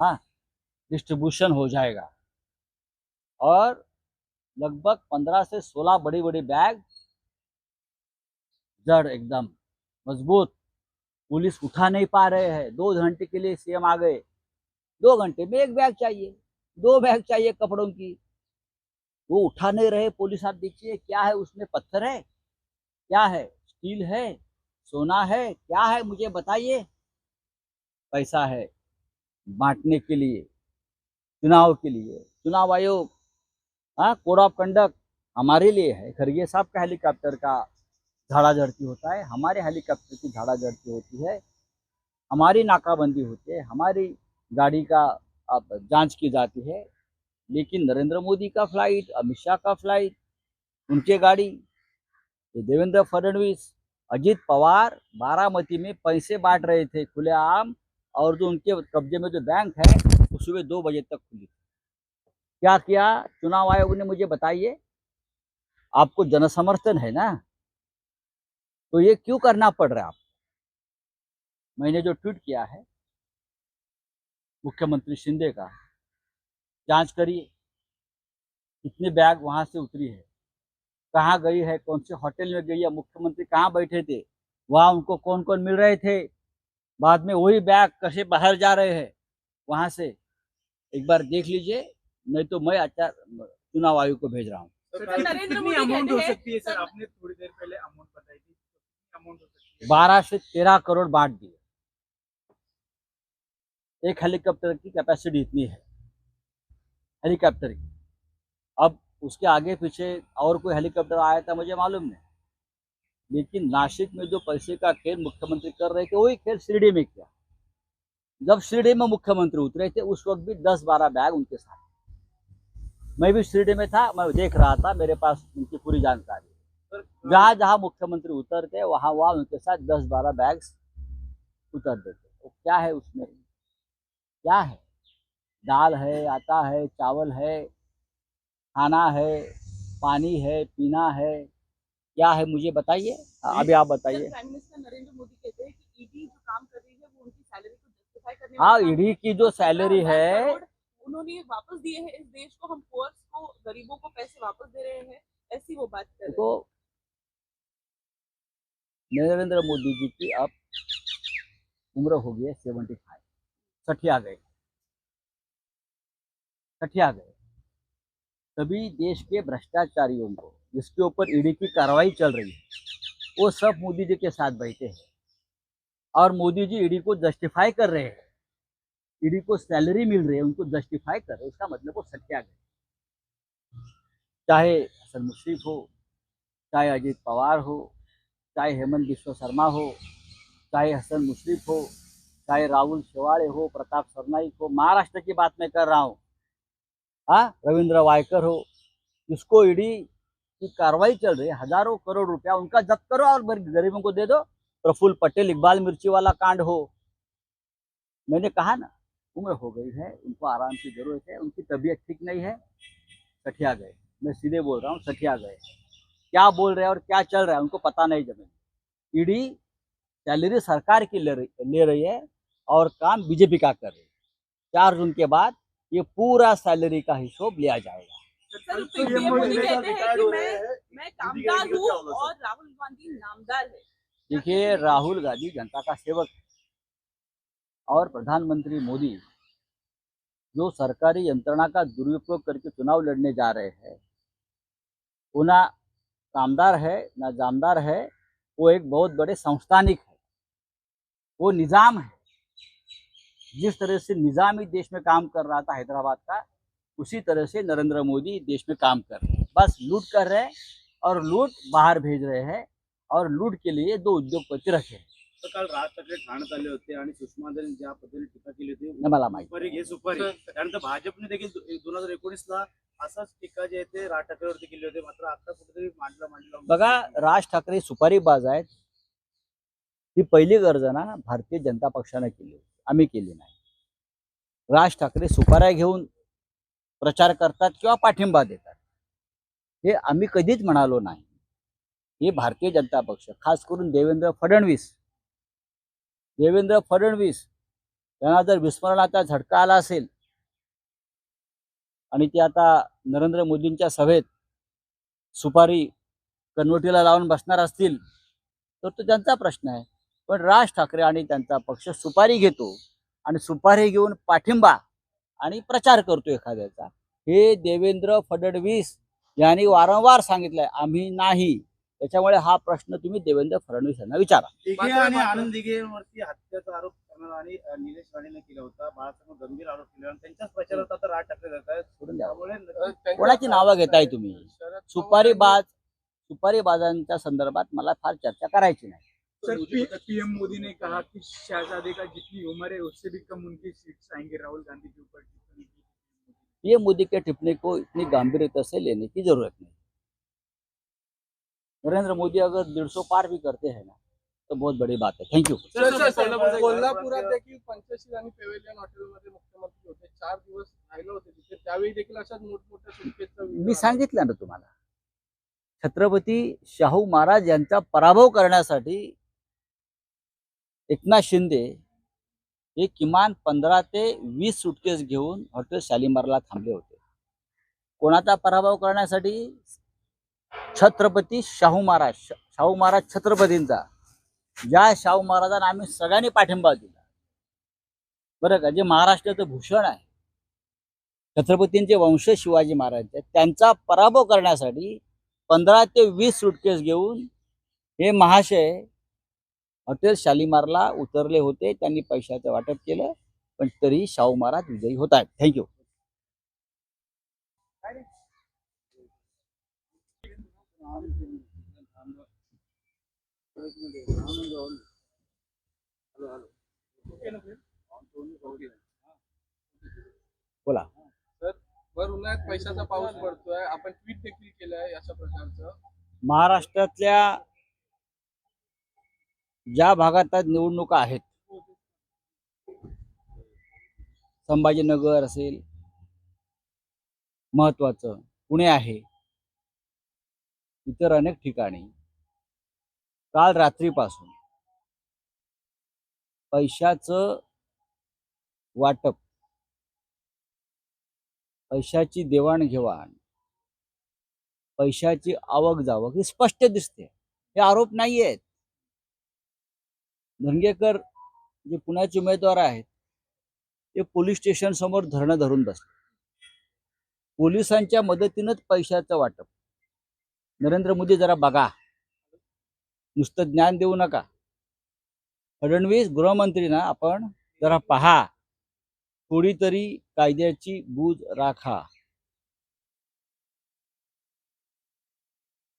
हाँ डिस्ट्रीब्यूशन हो जाएगा। और लगभग पंद्रह से सोलह बड़ी बड़ी बैग जड़ एकदम मज़बूत। पुलिस उठा नहीं पा रहे हैं। दो घंटे के लिए सीएम आ गए। दो घंटे में एक बैग चाहिए। दो बैग चाहिए कपड़ों की। वो उठा नहीं रहे पुलिस। आप देखिए, क्या है उसमें पत्थर है? क्या है? स्टील है? सोना है? क्या है? मुझे बताइए। पैसा है। बांटने के लिए चुनाव के लिए। चुनाव आयोग हाँ कोड ऑफ कंडक्ट हमारे लिए है। खरगे साहब का हेलीकॉप्टर का झाड़ा झड़ती होता है हमारे हेलीकॉप्टर की झाड़ा झड़ती होती है हमारी नाकाबंदी होती है हमारी गाड़ी का अब जांच की जाती है लेकिन नरेंद्र मोदी का फ्लाइट अमित शाह का फ्लाइट उनके गाड़ी देवेंद्र फडणवीस अजीत पवार बारामती में पैसे बांट रहे थे खुलेआम और जो उनके कब्जे में जो बैंक है, वो सुबह दो बजे तक खुली क्या किया? चुनाव आयोग ने मुझे बताइए। आपको जनसमर्थन है ना? तो ये क्यों करना पड़ रहा है आपको? मैंने जो ट्वीट किया है, मुख्यमंत्री शिंदे का, जाँच करिए। कितने बैग वहाँ से उतरी है? कहाँ गई है? कौन से होटल में गई है? मुख्यमंत्री कहाँ बैठे थे? वहाँ उनको कौन कौन मिल रहे थे? बाद में वही बैग कैसे बाहर जा रहे हैं वहाँ से एक बार देख लीजिए नहीं तो मैं आचार चुनाव आयोग को भेज रहा हूँ। सर, सर, नरेंद्र कितनी मोदी अमाउंट कहते हो हैं- सकती है सर? सर, आपने थोड़ी देर पहले अमाउंट बताई थी कितनी अमाउंट हो सकती है? बारह से तेरह करोड़ बांट दिए। एक हेलीकॉप्टर की कैपेसिटी इतनी है हेलीकॉप्टर की। अब उसके आगे पीछे और कोई हेलीकॉप्टर आया था मुझे मालूम नहीं। लेकिन नासिक में जो पैसे का खेल मुख्यमंत्री कर रहे थे, वही खेल शिरडी में किया। जब शिरडी में मुख्यमंत्री उतरे थे, उस वक्त भी दस बारह बैग उनके साथ मैं भी शिरडी में था, मैं देख रहा था, मेरे पास उनकी पूरी जानकारी। जहाँ जहाँ मुख्यमंत्री उतरते वहाँ वहाँ उनके साथ दस बारह बैग उतर देते तो क्या है उसमें? क्या है? दाल है, आटा है, चावल है, खाना है, पानी है, पीना है क्या है मुझे बताइए। अभी आप बताइए। प्राइम मिनिस्टर नरेंद्र मोदी कहते हैं कि ईडी जो काम कर रही है वो उनकी सैलरी को जो सैलरी है। उन्होंने वापस दिए हैं इस देश को हम पुअर्स को गरीबों को पैसे वापस दे रहे हैं। ऐसी वो बात कर देखो नरेंद्र मोदी जी की अब उम्र हो गई है सेवेंटी फाइव सठिया गए। सठिया गए। तभी देश के भ्रष्टाचारियों को जिसके ऊपर ईडी की कार्रवाई चल रही है, वो सब मोदी जी के साथ बैठे हैं। और मोदी जी ईडी को जस्टिफाई कर रहे हैं। ईडी को सैलरी मिल रही है, उनको जस्टिफाई कर रहे उसका मतलब वो सठिया गए चाहे हसन मुश्रीफ हो, चाहे अजीत पवार हो, चाहे हेमंत बिश्व शर्मा हो, चाहे हसन मुश्रीफ हो, चाहे राहुल शेवाड़े हो, प्रताप सरनाईक हो, महाराष्ट्र की बात मैं कर रहा हूँ। हाँ रविंद्र वायकर हो, जिसको ईडी की कार्रवाई चल रही है, हज़ारों करोड़ रुपया उनका जब्त करो और गरीबों को दे दो प्रफुल्ल पटेल इकबाल मिर्ची वाला कांड हो। मैंने कहा ना, उम्र हो गई है, उनको आराम की ज़रूरत है, उनकी तबीयत ठीक नहीं है, सठिया गए। मैं सीधे बोल रहा हूँ, सठिया गए। क्या बोल रहे हैं और क्या चल रहा है, उनको पता नहीं ज़मीन। ईडी सैलरी सरकार की ले रही ले रही है और काम बीजेपी का कर रही है। चार जून के बाद ये पूरा सैलरी का हिसाब लिया जाएगा। सर तो कहते हैं कि मैं मैं कामदार हूँ? और राहुल गांधी नामदार है। देखिए राहुल गांधी जनता का सेवक है और प्रधानमंत्री मोदी जो सरकारी यंत्रणा का दुरुपयोग करके चुनाव लड़ने जा रहे हैं वो ना कामदार है ना जामदार है वो एक बहुत बड़े संस्थानिक है। वो निज़ाम है। जिस तरह से निज़ाम ही देश में काम कर रहा था हैदराबाद का उसी तरह से नरेंद्र मोदी देश में काम कर रहे हैं। बस लूट कर रहे हैं और लूट बाहर भेज रहे हैं और लूट के लिए दो उद्योगपती रखे हैं. तर काल राज ठाकरे ठाण्यात आले होते आणि सुषमा ज्या पद्धतीने टीका केली होती हे मला माहिती. सुपारी घे सुपारी. त्यानंतर भाजपने देखील दोन हजार एकोणीस ला असाच टीका जे आहे ते राज ठाकरेवरती केली होती. मात्र आता कुठेतरी मांडलं मांडलं बघा राज ठाकरे सुपारीबाज आहेत. ही पहिली गर्जना भारतीय जनता पक्षाने केली होती. आम्ही केली नाही. राज ठाकरे सुपाऱ्या घेऊन प्रचार करतात किंवा पाठिंबा देतात. हे आम्ही कधीच म्हणालो नाही. हे भारतीय जनता पक्ष खास करून देवेंद्र फडणवीस. देवेंद्र फडणवीस त्यांना जर विस्मरणाचा झटका आला असेल आणि ते आता नरेंद्र मोदींच्या सभेत सुपारी कनवटीला लावून बसणार असतील तर तो त्यांचा प्रश्न आहे. पण राज ठाकरे आणि त्यांचा पक्ष सुपारी घेतो आणि सुपारी घेऊन पाठिंबा आणि प्रचार करतो एखाद्याचा. हे देवेंद्र फडणवीस यांनी वारंवार सांगितलंय आम्ही नाही. त्याच्यामुळे हा प्रश्न तुम्ही देवेंद्र फडणवीस यांना विचारा आणि आनंद दिघेवरती हत्याचा आरोप करणार आणि निलेश राणेने केला होता. बाळासाहेब गंभीर आरोप केला आणि त्यांच्याच प्रचारात आता राज ठाकरे जात आहेत सोडून द्या. कोणाची नावं घेताय तुम्ही? सुपारी बाज सुपारी बाजांच्या संदर्भात मला फार चर्चा करायची नाही. सर पीएम मोदी ने कहा कि शहजादे का जितनी उम्र है उससे भी कम उनकी सीट्स आएंगे राहुल गांधी के ऊपर ये मोदी के टिप्पणी को इतनी गंभीरता से लेने की जरूरत नहीं। नरेंद्र मोदी अगर डेढ़ सौ पार भी करते हैं ना तो बहुत बड़ी बात है। थैंक यू कोल्हापुरात देखील पंचशील आणि पेवेलियन हॉटेलमध्ये मुख्यमंत्री होते. चार दिवस राहिले होते तिथे. त्यावेळी देखील अशाच मोठमोठ्या सुटकेचा मी सांगितलं ना तुम्हाला छत्रपती शाहू महाराज यांचा पराभव करण्यासाठी एकनाथ शिंदे हे किमान पंधरा ते वीस सुटकेस घेऊन हॉटेल शालिमारला थांबले होते. कोणाचा पराभव करण्यासाठी छत्रपती शाहू महाराज शाहू महाराज छत्रपतींचा. ज्या शाहू महाराजांना आम्ही सगळ्यांनी पाठिंबा दिला. बरं का? जे महाराष्ट्राचं भूषण आहे छत्रपतींचे वंश शिवाजी महाराज आहेत त्यांचा पराभव करण्यासाठी पंधरा ते वीस सुटकेस घेऊन हे महाशय हॉटेल शालिमारला उतरले होते. त्यांनी पैशाचं वाटप केलं पण तरी शाहू महाराज विजयी होत आहेत थँक्यू बोला. भर उन्हाळ्यात पैशाचा पाऊस पडतोय. आपण ट्विट देखील केलंय अशा प्रकारचं. महाराष्ट्रातल्या ज्या भागात आज निवडणुका आहेत संभाजीनगर असेल महत्वाचं पुणे आहे इतर अनेक ठिकाणी काल रात्रीपासून पैशाचं वाटप पैशाची देवाणघेवाण पैशाची आवक जावक ही स्पष्ट दिसते. हे आरोप नाही आहेत धनगेकर जे पुण्याचे उमेदवार आहेत ते पोलीस स्टेशन समोर धरणं धरून बसले. पोलिसांच्या मदतीनंच पैशाचं वाटप. नरेंद्र मोदी जरा बघा. नुसतं ज्ञान देऊ नका. फडणवीस गृहमंत्री ना आपण जरा पहा. थोडी तरी कायद्याची बूज राखा.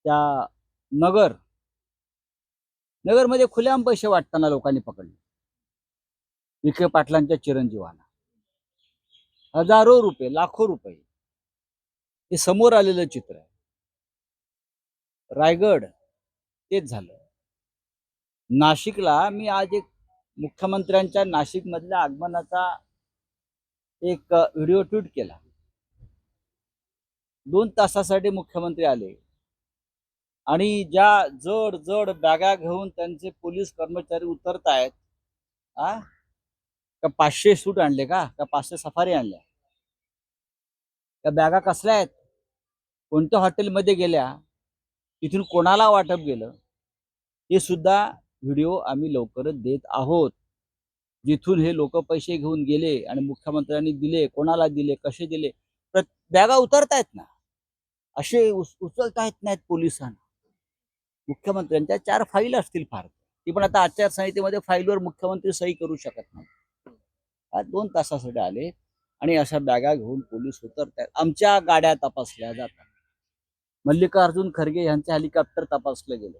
त्या नगर नगरमध्ये खुल्याम पैसे वाटताना लोकांनी पकडले. विखे पाटलांच्या चिरंजीवांना हजारो रुपये लाखो रुपये. हे समोर आलेलं चित्र आहे. रायगड तेच झालं. नाशिकला मी आज एक मुख्यमंत्र्यांच्या नाशिक मधल्या आगमनाचा एक व्हिडिओ ट्विट केला. दोन तासासाठी मुख्यमंत्री आले. आणि ज्या जड जड बॅगा घेऊन त्यांचे पोलीस कर्मचारी उतरत आहेत आ? का पाचशे सूट आणले का? का पाचशे सफारी आणल्या? त्या बॅगा कसल्या आहेत? कोणत्या हॉटेलमध्ये गेल्या? तिथून कोणाला वाटप गेलं? हे सुद्धा व्हिडिओ आम्ही लवकरच देत आहोत. जिथून हे लोक पैसे घेऊन गेले आणि मुख्यमंत्र्यांनी दिले कोणाला दिले कसे दिले? प्रत बॅगा उतरतायत ना. असे उच- उचलता येत नाहीत पोलिसांना. मुख्यमंत्र्यांच्या चार फाईल असतील फार. ती पण आता आचारसंहितेमध्ये फाईलवर मुख्यमंत्री सही करू शकत नाही. आज दोन तासासाठी आले आणि अशा बॅगा घेऊन पोलीस उतरतात आमच्या गाड्या तपासल्या जातात. मल्लिकार्जुन खरगे यांचे हेलिकॉप्टर तपासलं गेलं.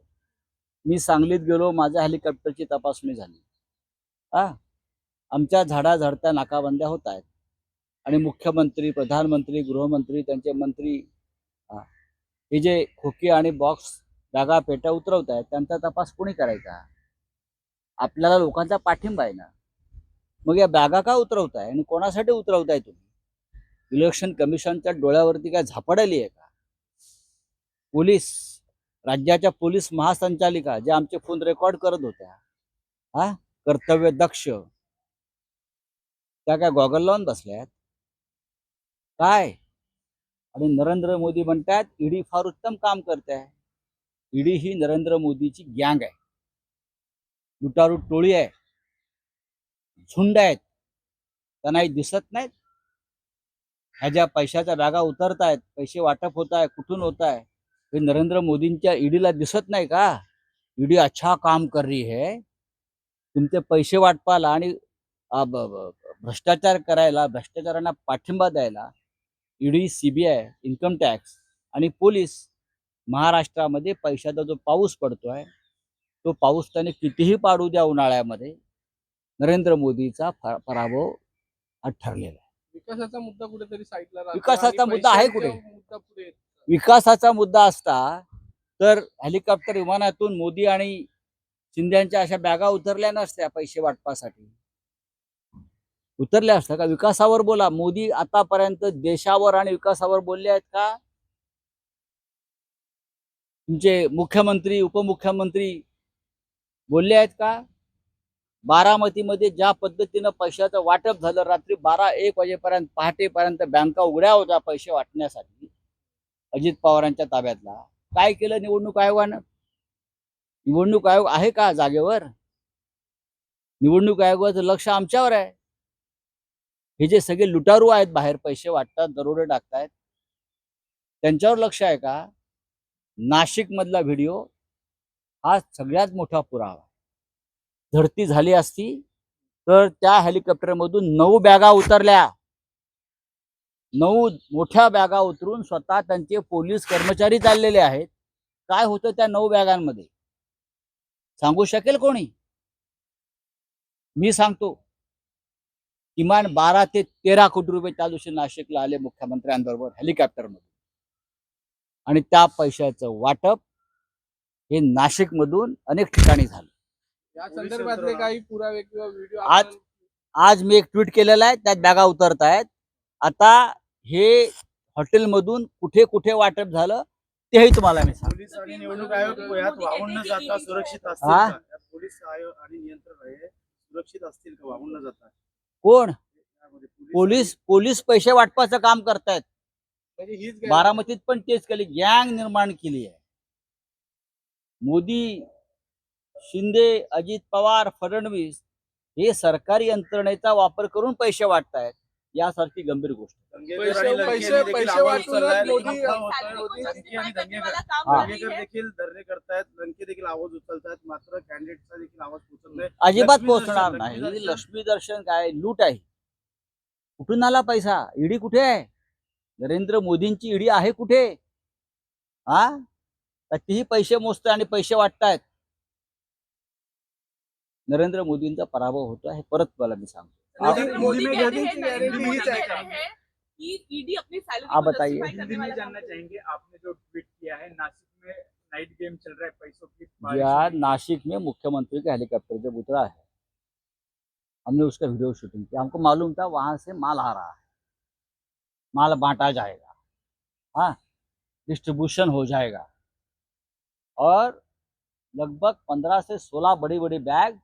मी सांगलीत गेलो माझ्या हेलिकॉप्टरची तपासणी झाली. हा आमच्या झाडा झाडत्या नाकाबंद्या होत आहेत आणि मुख्यमंत्री प्रधानमंत्री गृहमंत्री त्यांचे मंत्री हा, हे जे खोकी आणि बॉक्स बॅगा पेट्या उतरवत आहेत त्यांचा तपास कोणी करायचा? आपल्याला लोकांचा पाठिंबा आहे ना. मग या बॅगा का उतरवताय आणि कोणासाठी उतरवताय तुम्ही? इलेक्शन कमिशनच्या डोळ्यावरती काय झापडली आहे का? पोलीस राज्याच्या पोलीस महासंचालिका ज्या आमचे फोन रेकॉर्ड करत होत्या हा? कर्तव्य दक्ष. त्या काय गॉगल लावून बसल्यात? काय? आणि नरेंद्र मोदी म्हणतात ईडी फार उत्तम काम करते आहे ईडी ही नरेंद्र मोदीची गँग आहे. लुटारू टोळी आहे. झुंड आहेत. त्यांनाही दिसत नाहीत. ह्या ज्या पैशाच्या बॅगा उतरत आहेत पैसे वाटप होत आहे कुठून होत आहे हे नरेंद्र मोदींच्या ईडीला दिसत नाही का? ईडी अच्छा काम कर रही है. तुमचे पैसे वाटपाला आणि भ्रष्टाचार करायला भ्रष्टाचारांना पाठिंबा द्यायला ईडी सीबीआय इन्कम टॅक्स आणि पोलीस महाराष्ट्रामध्ये पैशाचा जो पाऊस पडतोय तो पाऊस त्याने कितीही पाडू द्या उन्हाळ्यामध्ये नरेंद्र मोदीचा पराभव हा ठरलेला आहे. विकासाचा मुद्दा कुठेतरी साईडला राहतो विकासाचा आणि मुद्दा आहे पैशांचा कुठे? मुद्दा पुढे येतो. विकासाचा मुद्दा असता तर हेलिकॉप्टर विमानातून मोदी आणि शिंद्यांच्या अशा बॅगा उतरल्या नसत्या पैसे वाटपासाठी. उतरल्या असत्या का? विकासावर बोला. मोदी आतापर्यंत देशावर आणि विकासावर बोलले आहेत का? तुमचे मुख्यमंत्री उपमुख्यमंत्री बोलले आहेत का? बारामतीमध्ये ज्या पद्धतीनं पैशाचं वाटप झालं रात्री बारा एक वाजेपर्यंत पहाटेपर्यंत बँका उघड्या होत्या पैसे वाटण्यासाठी अजित पवारांच्या ताब्यातला. काय केलं निवडणूक आयोगानं? निवडणूक आयोग आहे का जागेवर? निवडणूक आयोगाचं लक्ष आमच्यावर आहे. हे जे सगळे लुटारू आहेत बाहेर पैसे वाटतात दरोडे टाकतायत त्यांच्यावर लक्ष आहे का? नाशिक मधला व्हिडिओ हा सगळ्यात मोठा पुरावा. धडती झडती झाली असती तर त्या हेलिकॉप्टरमधून नऊ बॅगा उतरल्या. नऊ मोठ्या बॅगा उतरून स्वतः त्यांचे पोलीस कर्मचारी चाललेले आहेत. काय होतं त्या नऊ बॅगांमध्ये? सांगू शकेल कोणी? मी सांगतो. किमान बारा ते तेरा कोटी रुपये त्या दिवशी नाशिकला आले मुख्यमंत्र्यांबरोबर हेलिकॉप्टरमध्ये आणि त्या पैशाचं वाटप हे नाशिकमधून अनेक ठिकाणी झालं. या संदर्भातले काही पुरावे किंवा व्हिडिओ आज- आज मी एक ट्विट केलेलं आहे त्यात बॅगा उतरत आहेत आता हे हॉटेलमधून कुठे कुठे वाटप झालं तेही तुम्हाला मी सांग पोलीस आणि निवडणूक आयोग यात वाहून न जाता सुरक्षित असतील हा? का? यात पोलीस आयोग आणि नियंत्रण आहे सुरक्षित असतील का? वाहून न जाता? कोण? यामध्ये पोलीस पोलीस पैसे वाटपाचं काम करतायत. बारामतीत पण तेच केली. गँग निर्माण केली आहे. मोदी शिंदे अजित पवार फडणवीस हे सरकारी यंत्रणेचा वापर करून पैसे वाटतायत. यासारखी गंभीर गोष्ट. अजिबात पोहोचणार नाही. लक्ष्मी दर्शन. लक्ष्मी दर्शन काय? लूट आहे. कुठून आला पैसा? ईडी कुठे आहे? नरेंद्र मोदींची ईडी आहे कुठे? हा तीही पैसे मोजते आणि पैसे वाटतायत? नरेंद्र मोदींचा पराभव होतो हे परत मला मी सांगतो. आप बताइए। आपने जो ट्वीट किया है नासिक में नाइट गेम चल रहा है पैसों की या बारिश में। नासिक में मुख्यमंत्री का हेलीकॉप्टर जब उतरा है हमने उसका वीडियो शूटिंग किया। हमको मालूम था वहां से माल आ रहा है। माल बांटा जाएगा। हाँ डिस्ट्रीब्यूशन हो जाएगा। और लगभग पंद्रह से सोलह बड़ी बड़ी बैग